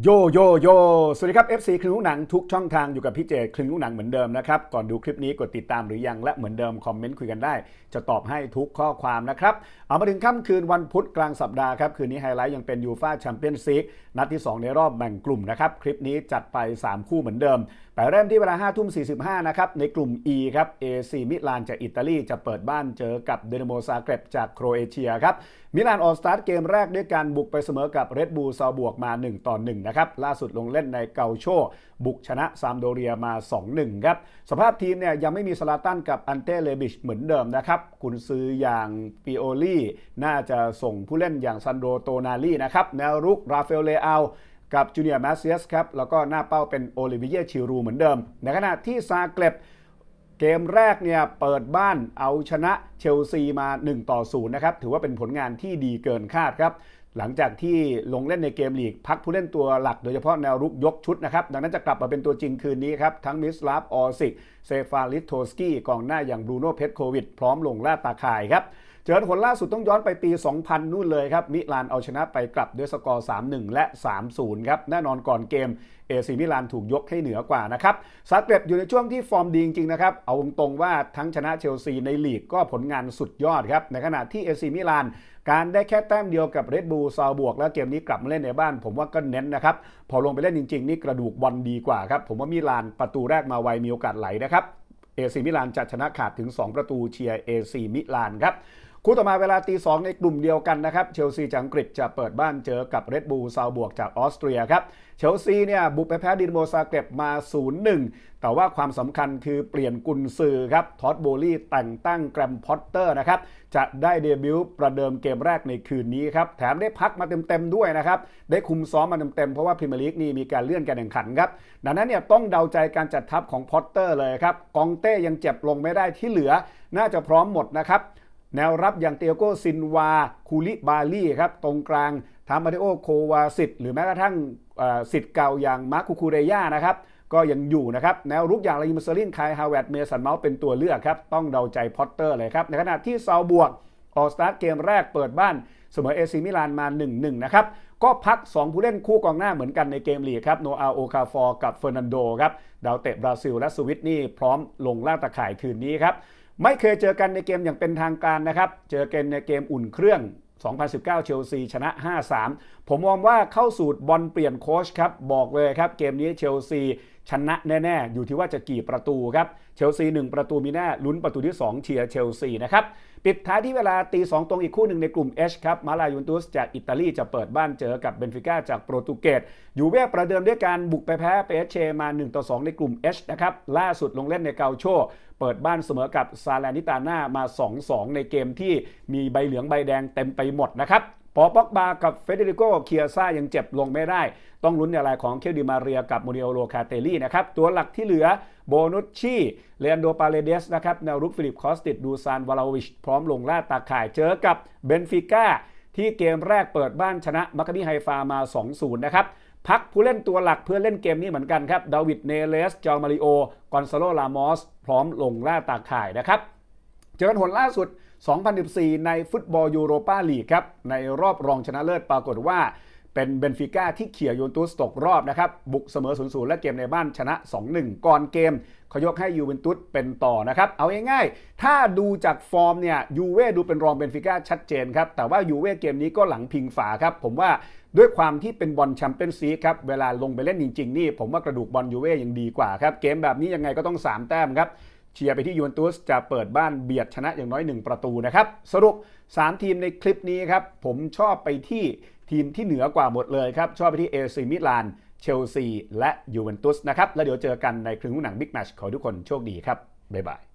โยโยโยสวัสดีครับ FC คลึงลูกหนังทุกช่องทางอยู่กับพี่เจคลึงลูกหนังเหมือนเดิมนะครับ ก่อนดูคลิปนี้กดติดตามหรือยังและเหมือนเดิมคอมเมนต์คุยกันได้ จะตอบให้ทุกข้อความนะครับ เอามาถึงค่ำคืนวันพุธกลางสัปดาห์ครับ คืนนี้ไฮไลท์ยังเป็นยูฟาแชมเปี้ยนซีกนัดที่ 2 ในรอบแบ่งกลุ่มนะครับ คลิปนี้จัดไป 3 คู่เหมือนเดิมแต่เริ่มที่เวลา5ทุ่ม45นะครับในกลุ่ม E ครับ AC มิลานจากอิตาลีจะเปิดบ้านเจอกับเดนโมซาเกรบจากโครเอเชียครับมิลานออสตาร์ทเกมแรกด้วยการบุกไปเสมอกับเรดบูลซาบวกมา1ต่อ1นะครับล่าสุดลงเล่นในเกาโช บุกชนะซามโดเรียมา 2-1 ครับ สภาพทีมเนี่ยยังไม่มีสลาตันกับอันเต้เลบิชเหมือนเดิมนะครับคุณซื้ออย่างปิโอลี่น่าจะส่งผู้เล่นอย่างซันโดโตนาลีนะครับแนวรุกราฟาเอลเลอากับจูเนียร์มาเซียสครับ แล้วก็หน้าเป้าเป็นโอลิเวียชิรูเหมือนเดิม ในขณะที่ซาเกรบเกมแรกเนี่ยเปิดบ้านเอาชนะเชลซีมา 1 ต่อ 0 นะครับ ถือว่าเป็นผลงานที่ดีเกินคาดครับ หลังจากที่ลงเล่นในเกมลีก พักผู้เล่นตัวหลักโดยเฉพาะแนวรุกยกชุดนะครับ ดังนั้นจะกลับมาเป็นตัวจริงคืนนี้ครับ ทั้งมิสลาฟออสิก เซฟาลิโทสกี้กองหน้าอย่างบรูโน่เพชโควิด พร้อมลงล่าตาข่ายครับ เจอผลล่าสุดต้องย้อนไปปี 2000 นู่นเลยครับ มิลานเอาชนะไปกลับด้วยสกอร์ 3-1 และ 3-0 ครับ แน่นอนก่อนเกมเอซีมิลานถูกยกให้เหนือกว่านะครับซาเกรบอยู่ในช่วงที่ฟอร์มดีจริงๆนะครับ เอาตรงๆว่าทั้งชนะเชลซีในลีกก็ผลงานสุดยอดครับ ในขณะที่เอซีมิลานการได้แค่แต้มเดียวกับเรดบูลซาวบวก แล้วเกมนี้กลับมาเล่นในบ้าน ผมว่าก็เน้นนะครับ พอลงไปเล่นจริงๆ นี่กระดูกบอลดีกว่าครับ ผมว่ามิลานประตูแรกมาไวมีโอกาสไหลนะครับเอซีมิลานจะชนะขาดถึง 2 ประตูเชียร์เอซีมิลานครับ คู่ต่อมาเวลาตีสองในกลุ่มเดียวกันนะครับ เชลซีจากอังกฤษจะเปิดบ้านเจอกับเรดบูลซาวบวกจากออสเตรียครับ เชลซีเนี่ยบุกไปแพ้ดินโมซาเกรบมา 0-1 แต่ว่าความสำคัญคือเปลี่ยนกุนซือครับ ท็อตโบลี่แต่งตั้งแกรมพอตเตอร์นะครับ จะได้เดบิวต์ประเดิมเกมแรกในคืนนี้ครับ แถมได้พักมาเต็มๆด้วยนะครับ ได้คุมซ้อมมาเต็มๆเพราะว่าพรีเมียร์ลีกนี่มีการเลื่อนการแข่งขันครับ ดังนั้นเนี่ยต้องเดาใจการจัดทัพของพอตเตอร์เลยครับ กองเต้ยังเจ็บลงไม่ได้ที่เหลือ น่าจะพร้อมหมดนะครับ แนวรับอย่างเตียโกซินวา คูลิบาลี่ครับ ตรงกลางทามาเดโอโควาสิตหรือแม้กระทั่งสิทธิ์เก่าอย่างมาร์คูคูเรย่านะครับ ก็ยังอยู่นะครับ แนวรุกอย่างลายิมเซอรินคายฮาวเวตเมสันเมาส์เป็นตัวเลือกครับ ต้องเดาใจพอตเตอร์เลยครับ ในขณะที่เซาบวกออสตาร์เกมแรกเปิดบ้านเสมอเอซีมิลานมา 1-1 นะครับ ก็พัก 2 ผู้เล่นคู่กองหน้าเหมือนกันในเกมลีกครับ โนอาโอคาฟอร์กับเฟอร์นันโดครับ ดาวเตะบราซิลและสวิตนี่พร้อมลงล่าตะข่ายคืนนี้ครับ ไม่เคยเจอกันในเกมอย่างเป็นทางการนะครับ เจอกันในเกมอุ่นเครื่อง 2019 เชลซีชนะ 5-3 ผมมองว่าเข้าสูตรบอลเปลี่ยนโค้ชครับ บอกเลยครับ เกมนี้เชลซี ชนะแน่ๆ อยู่ที่ว่าจะกี่ประตูครับ เชลซี 1 ประตูมีแน่ลุ้นประตูที่ 2 เชียร์เชลซีนะครับปิดท้ายที่เวลาตี2ตรงอีกคู่หนึ่งในกลุ่ม H ครับมาลายูนตุสจากอิตาลีจะเปิดบ้านเจอกับเบนฟิก้าจากโปรตุเกสยูเว่ประเดิมด้วยการบุกไปแพ้เปเชมา1ต่อ2ในกลุ่ม H นะครับล่าสุดลงเล่นในเกาโชเปิดบ้านเสมอกับซาลนิตาน่ามา 2-2 ในเกมที่มีใบเหลืองใบแดงเต็มไปหมดนะครับ ปอป็อกบากับเฟเดริโกเคียซ่ายังเจ็บลงไม่ได้ ต้องลุ้นในรายของเคลดิมาเรียกับโมเนโอโลคาเตลี่นะครับ ตัวหลักที่เหลือโบนุชชีเลนโดปาเลเดสนะครับแนวรุกฟิลิปคอสติดดูซานวาลาวิช พร้อมลงล่าตาข่ายเจอกับเบนฟิก้าที่เกมแรกเปิดบ้านชนะมัคคาบีไฮฟามา 2-0 นะครับพักผู้เล่นตัวหลักเพื่อเล่นเกมนี้เหมือนกันครับดาวิดเนเลสจอมาริโอกอนซาโลลามอส พร้อมลงล่าตาข่ายนะครับ เจอกันผลล่าสุด 2014 ในฟุตบอลยูโรปาลีกครับ ในรอบรองชนะเลิศปรากฏว่าเป็นเบนฟิก้าที่เขี่ยยูเวนตุสตกรอบนะครับ บุกเสมอ 0-0 และเกมในบ้านชนะ 2-1 ก่อนเกมขยกให้ยูเวนตุสเป็นต่อนะครับ เอาง่ายๆ ถ้าดูจากฟอร์มเนี่ยยูเว่ดูเป็นรองเบนฟิก้าชัดเจนครับ แต่ว่ายูเว่เกมนี้ก็หลังพิงฝาครับ ผมว่าด้วยความที่เป็นบอลแชมเปี้ยนซีครับ เวลาลงไปเล่นจริง ๆ นี่ ผมว่ากระดูกบอลยูเว่ยังดีกว่าครับ เกมแบบนี้ยังไงก็ต้อง 3 แต้มครับ เชียร์ไปที่ยูเวนตุสจะเปิดบ้านเบียดชนะอย่างน้อย 1 ประตูนะครับ สรุป 3 ทีมในคลิปนี้ครับ ผมชอบไปที่ทีมที่เหนือกว่าหมดเลยครับ ชอบไปที่เอซีมิลาน เชลซี และยูเวนตุสนะครับ แล้วเดี๋ยวเจอกันในครึ่งหนังบิ๊กแมชขอทุกคนโชคดีครับ บ๊ายบาย